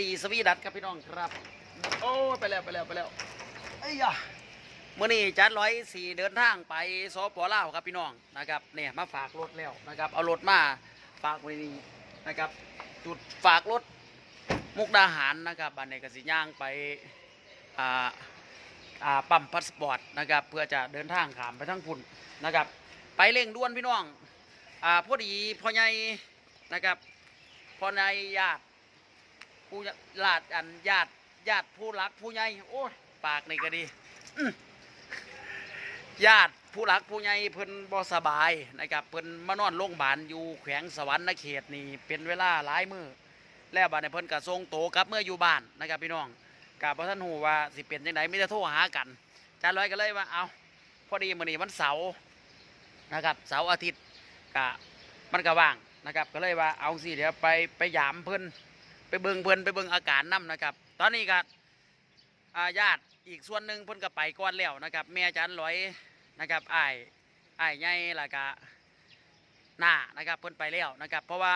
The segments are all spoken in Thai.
ดีสวีดัตครับพี่น้องครับ โอ้ยไปแล้วไปแล้วไปแล้วไอ้ยะมื่อนี้จัดร้อยสี่เดินทางไปสปลาวครับพี่น้องนะครับเนี่ยมาฝากรถแล้วนะครับ เอารถมาฝากไว้นี่นะครับ จุดฝากรถมุกดาหารนะครับบันในกสิย่างไปอ่าอ่าปั๊มพาสปอร์ตนะครับเพื่อจะเดินทางขามไปทั้งพุ่นนะครับ ไปเร่งด่วนพี่น้องอ่าพอดีพ่อใหญ่นะครับพ่อใหญ่ญาติ ผู้ญาติอันญาติญาติผู้รักผู้ใหญ่โอ้ยปากนี่ก็ดีญาติผู้รักผู้ใหญ่เพิ่นบ่สบายนะครับเพิ่นมานอนโรงพยาบาลอยู่แขวงสวรรค์เขตนี่เป็นเวลาหลายมือแล้วบัดนี้เพิ่นก็ส่งโตกลับเมื่ออยู่บ้านนะครับพี่น้องกะบ่ทันฮู้ว่าสิเป็นจังไดมีแต่โทรหากันจานร้อยก็เลยว่าเอาพอดีมื้อนี้วันเสาร์นะครับเสาร์อาทิตย์กะมันก็ว่างนะครับก็เลยว่าเอาสิเดี๋ยวไปไปยามเพิ่น ไปเบิงเพิ่นไปเบิงอาการน้ำนะครับ ตอนนี้ก็อาญาติอีกส่วนหนึ่งเพิ่นก็ไปก่อนแล้วนะครับแม่จันร้อยนะครับไอ้ายอ้ายใหญ่ละก็หน้านะครับเพิ่นไปแล้วนะครับ เพราะว่า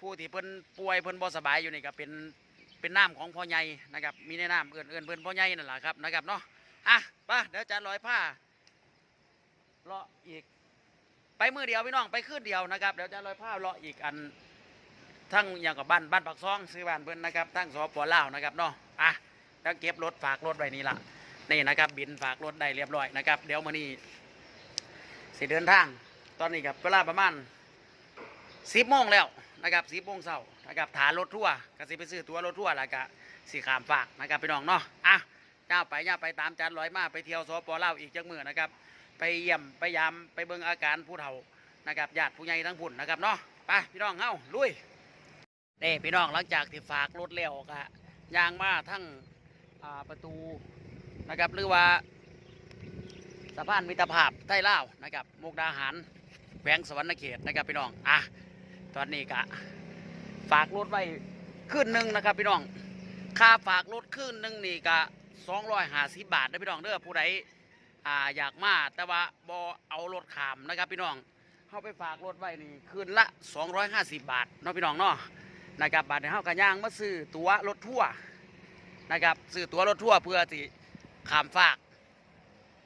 ผู้ที่เพิ่นป่วยเพิ่นบ่สบายอยู่นี่ก็เป็นเป็นน้ำของพ่อใหญ่นะครับ มีในน้ำเอื่นเอื่นเพิ่นพ่อใหญ่นั่นแหละครับนะครับเนาะอะไปเดี๋ยวจารย์ร้อยผ้าเลาะอีก ไปมือเดียวพี่น้องไปคืนเดียวนะครับเดี๋ยวจารย์ร้อยผ้าเลาะอีกอัน ทั้งอย่างกับบ้านบ้านปักซองซื้อบ้านเพิ่นนะครับทั้งสปลาวนะครับเนาะอะแล้วเก็บรถฝากรถไว้นี่ละนี่นะครับบินฝากรถได้เรียบร้อยนะครับเดี๋ยวมื้อนี้สิเดินทาง ตอนนี้กับเวลาประมาณสิบโมงแล้วนะครับสิบโมงเช้านะครับฐานรถทั่วร์ก็สิไปซื้อตัวรถทั่วแล้วก็สีขามฝากนะครับพี่น้องเนาะอะย่าไปย่าไปตามจานลอยมาไปเที่ยวสปลาวอีกจักมือนะครับ ไปเยี่ยมไปยามไปเบิ่งอาการผู้เฒ่านะครับญาติผู้ใหญ่ทั้งพุ่นนะครับเนาะไปพี่น้องเฮาลุย เด้พี่น้องหลังจากที่ฝากรถแล้วก็ยางมาทั้งประตูนะครับหรือว่าสะพานมิตรภาพใต้ล่าวนะครับมุกดาหารแขวงสวรรณเขตนะครับพี่น้องอะตอนนี้ก็ฝากรถไว้ขึ้นหนึ่งนะครับพี่น้องค่าฝากรถขึ้นหนึ่งนี่ก็สองร้อยห้าสิบบาทนะพี่น้องเด้อผู้ใดอ่าอยากมาแต่ว่าบอเอารถขามนะครับพี่น้องเข้าไปฝากรถไว้นี่คืนละ 250 บาทเนาะพี่น้องเนาะ นะครับบาทในเฮากระย่างมาซื้อตั๋วรถทั่วร์นะครับซื้อตั๋วรถทั่วร์เพื่อที่ขามฝาก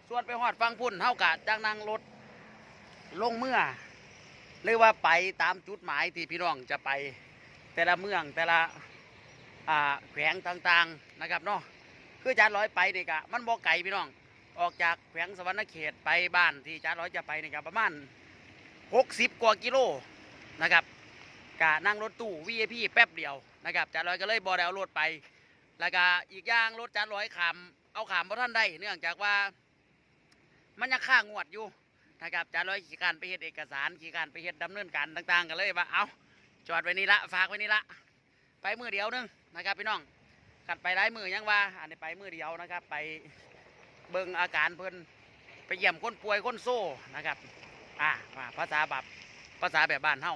ส่วนไปฮอดฟังพุ่นเฮากะจ้างนั่งรถลงเมื่อหรือว่าไปตามจุดหมายที่พี่น้องจะไปแต่ละเมืองแต่ละแขวงต่างๆนะครับเนาะคือจานร้อยไปนี่กะมันบ่ไกลพี่น้องออกจากแขวงสวรรณเขตไปบ้านที่จานร้อยจะไปนี่กะประมาณ 60 กว่ากิโลนะครับ กะนั่งรถตู้ VIP แป๊บเดียวนะครับจานร้อยก็เลยบอดเอารถไป แล้วก็อีกอย่างรถจานร้อยขามเอาขามเพราะท่านได้ เนื่องจากว่ามันยังค่างวดอยู่นะครับจานร้อยขี่การไปเฮ็ดเอกสารขี่การไปเฮ็ดดำเนินการต่างๆกันเลยว่าเอาจอดไว้นี่ละฝากไว้นี่ละไปมือเดียวนึงนะครับพี่น้องกัดไปหลายมือยังว่า อันนี้ไปมือเดียวนะครับ ไปเบิ่งอาการเพิ่นไปเยี่ยมคนป่วยคนโซ่นะครับ อ่าว่าภาษาแบบภาษาแบบบ้านเฮา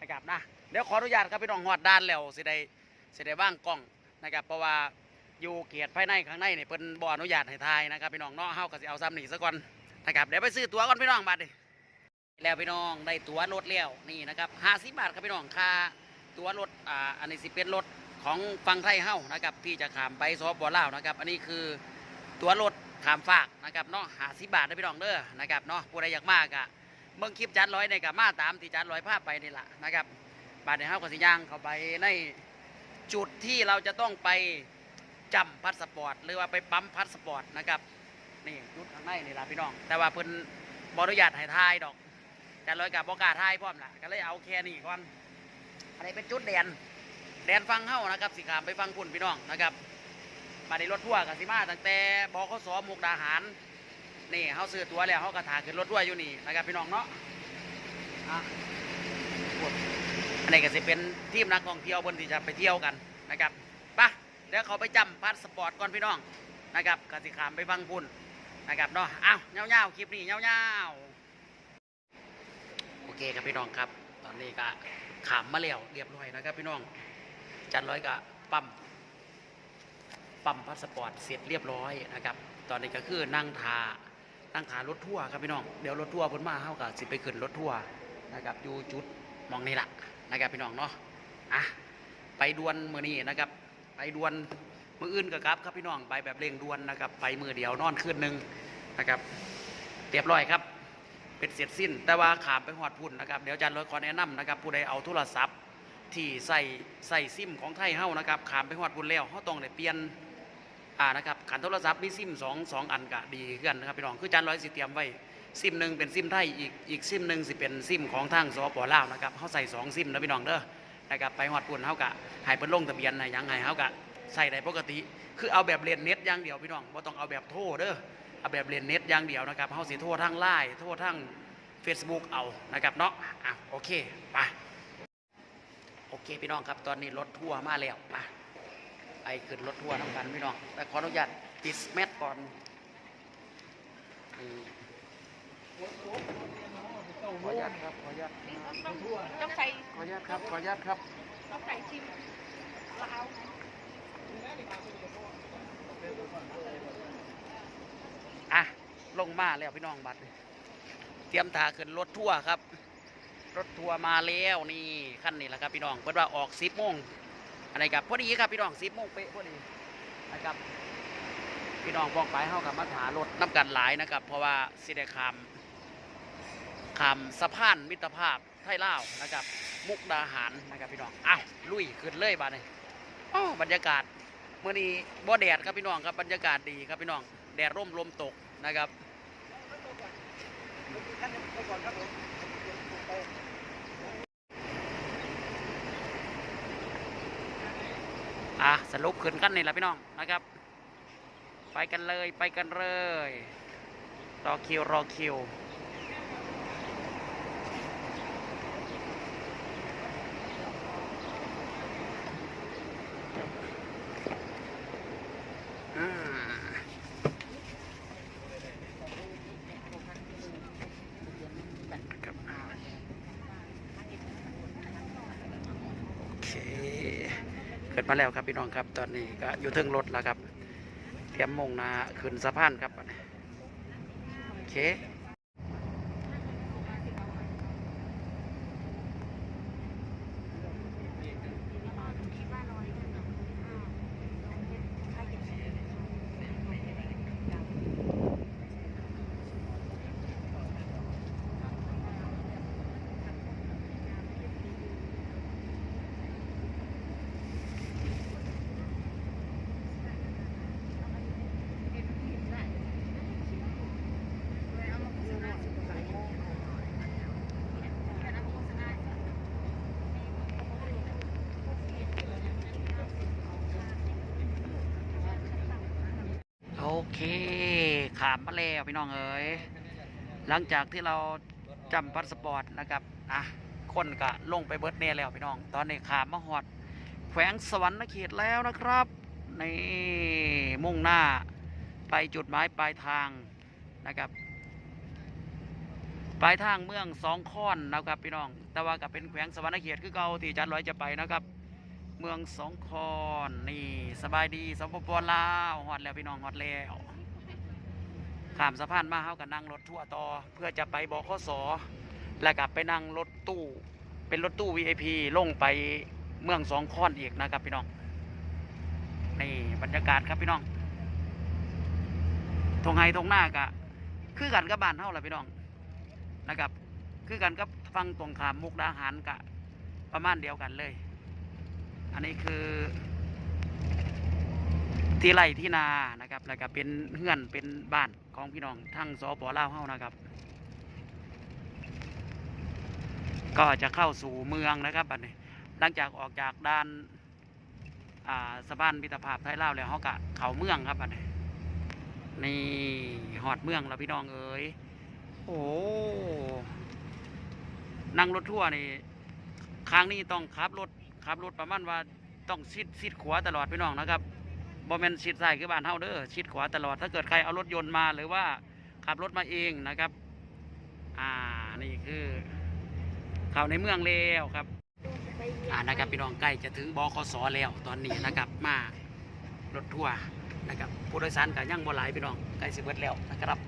นะครับนะเดี๋ยวขออนุญาตครับพี่น้องหอดด้านแล้วสิได้สิได้ว่างกล้องนะครับเพราะว่าอยู่เกียรติภายในข้างในเนี่ยเพิ่นบ่อนุญาตให้ถ่ายนะครับพี่น้องเนาะเฮาก็สิเอาซ้ำหนีซะก่อนนะครับเดี๋ยวไปซื้อตั๋วก่อนพี่น้องบัดนี้แล้วพี่น้องได้ตั๋วรถแล้วนี่นะครับ50บาทครับพี่น้องค่าตั๋วรถอ่าอันนี้สิเป็นรถของฝั่งไทยเฮานะครับที่จะขามไปสปปลาวนะครับ อันนี้คือตั๋วรถขามฝากนะครับเนาะ50บาทนะพี่น้องเด้อนะครับเนาะผู้ใดอยากมากอะ เบิ่งคลิปจานร้อยในกับมาตามที่จานร้อยภาพไปนี่แหละนะครับบาดในเฮาก็สิย่างเข้าไปในจุดที่เราจะต้องไปจำพาสปอร์ตหรือว่าไปปั๊มพาสปอร์ตนะครับนี่จุดข้างในนี่ละพี่น้อง แต่ว่าเพิ่นบอนุญาตให้ถ่ายดอกจานร้อยกับบอกาถ่ายพร้อมละก็เลยเอาแค่นี้ก่อนอันนี้เป็นจุดแดนแดนฟังเฮานะครับสิขามไปฟังพุ่นพี่น้องนะครับบาดในรถทั่วกับสิมาตั้งแต่บอขสมุกดาหาร นี่เขาซื้อตัวแล้วเขากระถาขึ้นรถด้วยอยู่นี่นะครับพี่น้องเนาะอะอันนี้ก็จะเป็นทีมนักท่องเที่ยวบนที่จะไปเที่ยวกันนะครับไปะเดี๋ยวเขาไปจำพาสปอร์ตก่อนพี่น้องนะครับกสิขามไปฟังพุ่นนะครับเนาะอ้าวเงาๆคลิปนี้เงาๆโอเคครับพี่น้องครับ ตอนนี้ก็ขามมาแล้วเรียบร้อยนะครับพี่น้องจันร้อยก็ปั๊มปั๊มพาสปอร์ตเสร็จเรียบร้อยนะครับ ตอนนี้ก็คือนั่งทา นั่งทารถทั่วครับพี่น้องเดี๋ยวรถทั่วพิ่นมาเฮาก็สิไปขึ้นรถทั่วนะครับอยู่จุดมองนี่ละนะครับพี่น้องเนาะอะไปดวนมือนี้นะครับ ไปดวนมืออื่นกับครับครับพี่น้องไปแบบเร่งด่วนนะครับ ไปมือเดียวนอนคืนหนึ่งนะครับเรียบร้อยครับเป็นเสร็จสิ้น แต่ว่าขามไปหอดพุ่นนะครับ เดี๋ยวอาจารย์ร้อยขอแนะนำนะครับ ผู้ใดเอาโทรศัพท์ที่ใส่ใส่ซิมของไทยเฮ้านะครับขามไปหอดพุ่นแล้วเขาต้องได้เปลี่ยน อ่านะครับขันโทรศัพท์มีซิมสองสองอันกะดีขึ้นนะครับพี่น้องคือจารย์ร้อยสิเตรียมไว้ซิมหนึ่งเป็นซิมไทยอีกอีกซิมหนึ่งสิเป็นซิมของทางสปลาวนะครับเขาใส่สองซิมนะพี่น้องเด้อนะครับไปหอดพุ่นเขากะให้เพิ่นลงทะเบียนให้หยังไงเขากะใส่ได้ปกติ คือเอาแบบเรียนเน็ตอย่างเดียวพี่น้องบ่ต้องเอาแบบโทรเด้อเอาแบบเรียนเน็ตอย่างเดียวนะครับเขาสิโทรทางไลน์โทรทาง Facebook เอานะครับเนาะอะโอเคไปโอเคพี่น้องครับตอนนี้รถทัวร์มาแล้วไป ไปขึ้นรถทัวร์น้ำกันพี่น้องแต่ขออนุญาตปิดแมสก่อนอืมขออนุญาตครับขออนุญาตต้องใส่ขออนุญาตครับขออนุญาตครับต้องใส่ชิมลาวอะลงมาแล้วพี่น้องบัตรเตรียมถาขึ้นรถทัวร์ครับ รถทัวร์มาแล้วนี่ขั้นนี้แหละครับพี่น้องเพิ่นว่าออกสิบโมง อะไรครับพอดีครับพี่น้องสิบโมงเป๊ะพอดีนะครับพี่น้องบอกไปเฮากับมาถารถน้ำกันหลายนะครับ เพราะว่าสิได้คำคำสะพานมิตรภาพไทยลาวนะครับ มุกดาหารนะครับพี่น้องอ้าวลุยขึ้นเลยบ้าดนี้อ้าวบรรยากาศเมื่อนี้บ่แดดครับพี่น้องครับบรรยากาศดีครับพี่น้องแดดร่มลมตกนะครับ อะสรุปขึ้นกันนี่แหละพี่น้องนะครับ ไปกันเลยไปกันเลย รอคิวรอคิว อ่าครับอ่าโอเค เกิด มาแล้วครับพี่น้องครับตอนนี้ก็อยู่ถึงรถแล้วครับเตรียมมงหนาขึ้นสะพานครับโอเค โอเค ขามมาแล้วพี่น้องเอ๋ยหลังจากที่เราจำพาสปอร์ตนะครับอะคนก็ลงไปเบิร์ดเน่แล้วพี่น้อง ตอนนี้ขามมาหอด แขวงสวรรณเขตแล้วนะครับนี่มุ่งหน้าไปจุดหมายปลายทางนะครับ ปลายทางเมืองสองค้อนนะครับพี่น้อง แต่ว่ากับเป็นแขวงสวรรณเขตคือเก่าที่จันร้อยจะไปนะครับ เมืองสองคอนนี่สบายดีสปปลาวฮอดแล้วพี่น้องฮอดแล้ว ข้ามสะพานมาเฮากับนั่งรถทั่วร์ต่อ เพื่อจะไปบขสแล้วกลับไปนั่งรถตู้ เป็นรถตู้ VIP ลงไปเมืองสองคอนอีกนะครับพี่น้องนี่บรรยากาศครับพี่น้องทงไฮทงหน้ากะคือกันกับบ้านเฮาแหละพี่น้องนะครับ คือกันกับฟังตรงขามมุกดาหารกะ ประมาณเดียวกันเลย อันนี้คือที่ไร่ที่นานะครับ แล้วก็เป็นเฮือนเป็นบ้าน ของพี่น้องทั้งสปลาวเฮานะครับ ก็จะเข้าสู่เมืองนะครับบัดนี้หลังจากออกจากด้านาสะพานมิตรภาพไทยลาวแล้วเขากะเขาเมืองครับบัดนี้นี่หอดเมืองแล้วพี่น้องเอ๋ยโอ้นั่งรถทั่วร์นี่ครั้งนี้ต้องขับรถขับรถประมาณว่าต้องชิดชิดขวาตลอดพี่น้องนะครับ บอมเมนชิดซ้ายคือบ้านเฮาเด้อชิดขวาตลอดถ้าเกิดใครเอารถยนต์มาหรือว่าขับรถมาเองนะครับ อ่านี่คือเข้าในเมืองแล้วครับอ่านะครับพี่น้องใกล้จะถึงบคสแล้วตอนนี้นะครับมารถทัวร์นะครับผู้โดยสารก็ยังบ่หลายพี่น้องใกล้สิเบิดแล้วนะครับ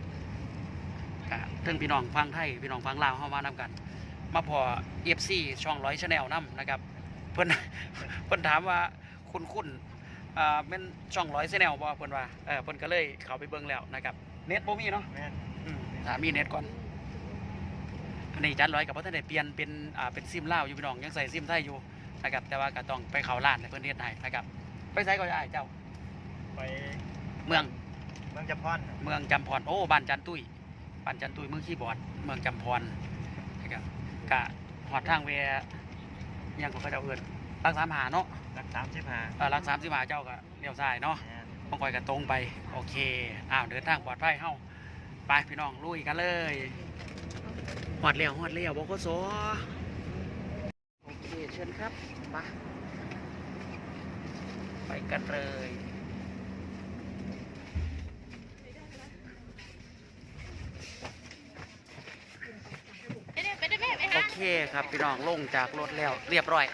ก็ถึงพี่น้องฟังไทยพี่น้องฟังลาวเข้ามานํกัน มาพอเอฟซีช่องร้อยชาแนลนํนะครับ เพิ่อนเพิ่อนถามว่าคุณคุณ อ่าเป็นช่องร้อยเซนลบ่เพิ่นว่าเออเพิ่นก็เลยเข้าไปเบิ่งแล้วนะครับเน็ตบ่มีเนาะแม่นอืมถามมีเน็ตก่อนอันนี้จัดร้อยกับพ่ท่านได้เปลี่ยนเป็นอ่าเป็นซิมลาวอยู่พี่น้องยังใส่ซิมไทยอยู่นะครับแต่ว่าก็ต้องไปเข้าร้านในเพิ่นเฮ็ดให้นะครับไปไสก็ได้เจ้าไปเมือง เมืองจำพอนเมืองจำพร โอ้ บ้านจันตุ้ย บ้านจันตุ้ยเมืองขี้บอด เมืองจำพรนะครับกะหอดทางเวยังก็เขาเจ้าเอิ้นรักสามหาเนาะ รักสามสิบห้าเอ่อรักสามสิบหาเจ้าก็เลี้ยวซ้ายเนาะแม่นต้องคอยกันตรงไป โอเค อ้าวเดินทางปลอดภัยเฮ้าไปพี่น้องลุยกันเลยหอดเลี้ยวหอดเลี้ยวบกสโอเคเชิญครับมาไปกันเลยไปได้ไปได้แม่ไปโอหาเคครับพี่น้องลงจากรถแล้วเรียบร้อย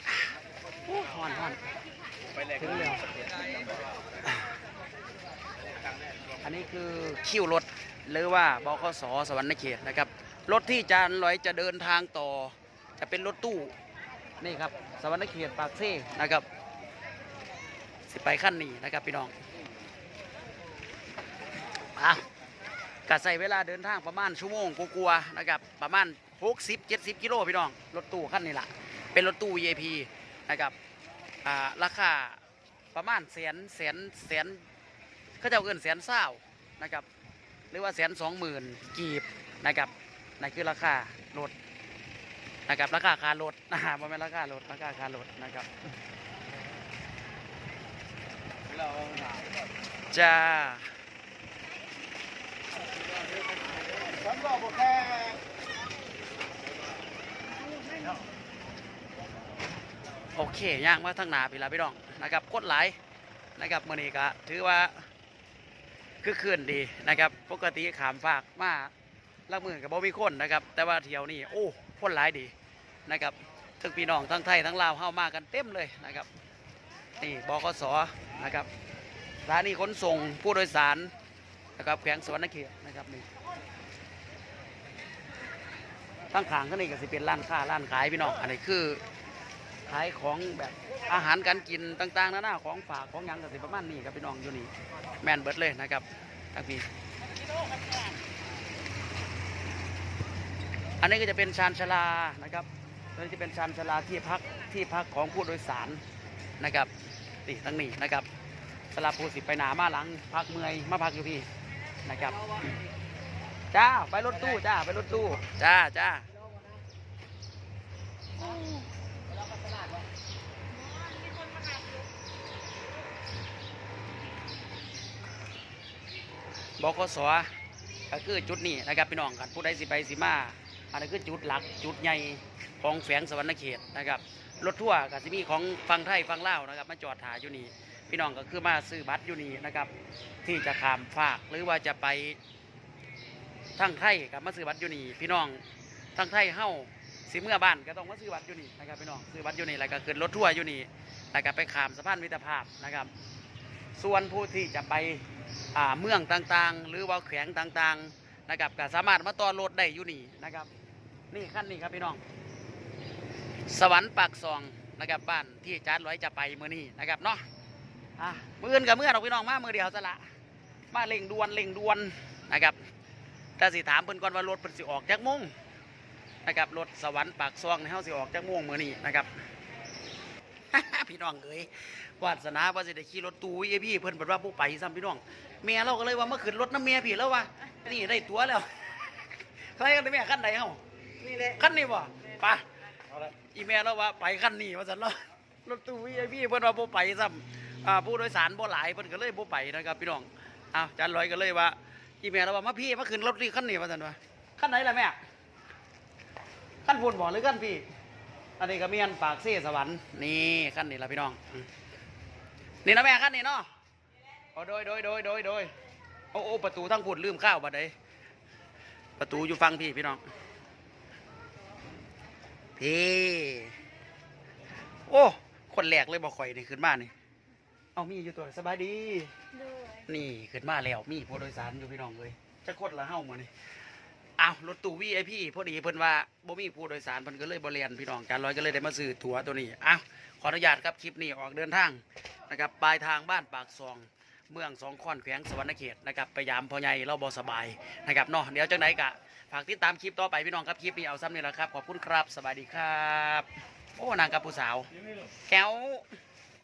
โอ้ฮอนฮอนถึงแล้ว อันนี้คือคิวรถหรือว่าบขสสวรรณเขตนะครับ รถที่จานลอยจะเดินทางต่อ จะเป็นรถตู้นี่ครับสวรรณเขตปากเซ่นะครับ สิไปขั้นนี้นะครับพี่น้องอะกะใส่เวลาเดินทางประมาณชั่วโมงกลัวๆนะครับประมาณ 60 70 กิโลพี่น้องรถตู้ขั้นนี้แหละเป็นรถตู้ VIP นะครับ อ่าราคาประมาณแสนแสนแสนเขาจะเอาเงินแสนเศร้านะครับ หรือว่าแสนสองหมื่นกีบนะครับนั่นคือราคารถนะครับราคาคารถนะฮะไม่นราคารถราคาคารถนะครับจ้าฉันบอกแค่ โอเคย่างมาทั้งหนาพี่ละพี่น้องนะครับกดหลายนะครับมื่อนี้ก็ถือว่าคือคืนดีนะครับปกติขามฝากมาลักมือกับบ่มีคนนะครับ แต่ว่าเที่ยวนี้โอ้คนหลายดีนะครับทั้งพี่น้องทั้งไทยทั้งลาวเข้ามากันเต็มเลยนะครับนี่บกสนะครับสถานีขนส่งผู้โดยสารนะครับแขวงสวรรณเขตนะครับนี่ตั้งขางข้างนี้ก็สิเป็นร้านค้าร้านขายพี่น้องอันนี้คือ ขายของแบบอาหารการกินต่างๆนานาของฝากของยังก็สิประมาณนี้ครับพี่น้องอยู่นี่แมนเบิร์ดเลยนะครับทั้งพี่อันนี้ก็จะเป็นชานชาลานะครับอันนี้จะเป็นชานชาลาที่พักที่พักของผู้โดยสารนะครับนี่ทั้งนี้นะครับสลับผู้สิไปหนามาหลังพักเมื่อยมาพักอยู่พี่นะครับจ้าไปรถตู้จ้าไปรถตู้จ้าจ้า บกสก็คือจุดนี้นะครับพี่น้องกันผู้ใดสิไปสิมาอันนี้คือจุดหลักจุดใหญ่ของแฝงสวรรณเขตนะครับรถทั่วร์กับสิมีของฟังไทยฟังเล่านะครับมาจอดถ่ายอยู่นี่พี่น้องก็คือมาซื้อบัตรอยู่นี่นะครับ ที่จะขามฝากหรือว่าจะไปทั้งไทยกับมาซื้อบัตรอยู่นี่พี่น้องทั้งไทยเฮ้าสิเมื่อบ้านก็ต้องมาซื้อบัตรอยู่นี่นะครับพี่น้องซื้อบัตรอยู่นี่แล้วก็ขึ้นรถทั่วร์อยู่นี่แล้วก็ไปขามสะพานมิตรภาพนะครับ ส่วนผู้ที่จะไปเมืองต่างๆ หรือว่าแขวงต่างๆนะครับก็สามารถมาต่อรถได้อยู่นี่นะครับ นี่ขั้นนี้ครับพี่น้อง สวรรค์ปากซองนะครับบ้านที่อาจารย์ร้อยจะไปมือนี้นะครับเนาะอะมืออื่นกับมือเราพี่น้องมามือเดียวสละมาเล่งดวนเล่งดวนนะครับแต่สิถามเพิ่นก่อนว่ารถเพิ่นสิออกจากโมงนะครับรถสวรรค์ปากซองในเฮาสิออกจากโมงมือนี้นะครับ พี่น้องเอ้ยวาสนาว่าสิได้ขี่รถตู้เอพี่เพิ่นเปิดว่าผู้ไปซ้ำพี่น้องเมียเราก็เลยว่าเมื่อคืนรถน้ำเมียพี่แล้วว่านี่ได้ตั๋วแล้วใครกันได้แม่ขั้นใดเฮานี่แหละขั้นนี้บ่ไปเอาละอีเมลแล้วว่าไปขั้นนี้ว่าสันเนาะรถตู้วีไอพีเพิ่นว่าบ่ไปซ้ำอ่าผู้โดยสารบ่หลายเพิ่นก็เลยบ่ไปนะครับพี่น้องอ้าวอาจารย์ลอยก็เลยว่าอีเมลแล้วว่ามาพี่มาขึ้นรถนี่ขั้นนี้ว่าสันว่าขั้นไหนล่ะแม่ขั้นพุ่นบ่หรือขั้นพี่ อันนี้ก็เมียนปากเสสวรรค์นี่ขั้นนี้ล่ะพี่น้องอืมนี่นะแม่ขั้นนี้เนาะโอ้โดยโดยโดยโดยโดยโอ้โอ้ประตูทั้งพุ่นลืมข้าวบัดใดประตูอยู่ฟังพี่พี่น้องพี่โอ้คนแรกเลยบอกข่อยนี่ขึ้นมานี่เอามีอยู่ตัวสบายดีนี่ขึ้นมาแล้วมีผู้โดยสารอยู่พี่น้องเลยจะกดละเฮ้ามานี่ อ้าวรถตู้วีไอพีพอดีเพิ่นว่าบ่มีผู้โดยสารเพิ่นก็เลยบ่เรียนพี่น้องการร้อยก็เลยได้มาซื้อตั๋วตัวนี้อ้าวขออนุญาตครับคลิปนี้ออกเดินทางนะครับปลายทางบ้านปากซอง เมืองสองคอนแขวงสวรรณเขตนะครับไปยามพ่อใหญ่เราบอสบายนะครับเนาะเดี๋ยวจังไหนกะฝากติดตามคลิปต่อไปพี่น้องครับคลิปนี้เอาซ้ำนี่แหละครับขอบคุณครับสวัสดีครับ โอ้นางกับผู้สาวแก้ว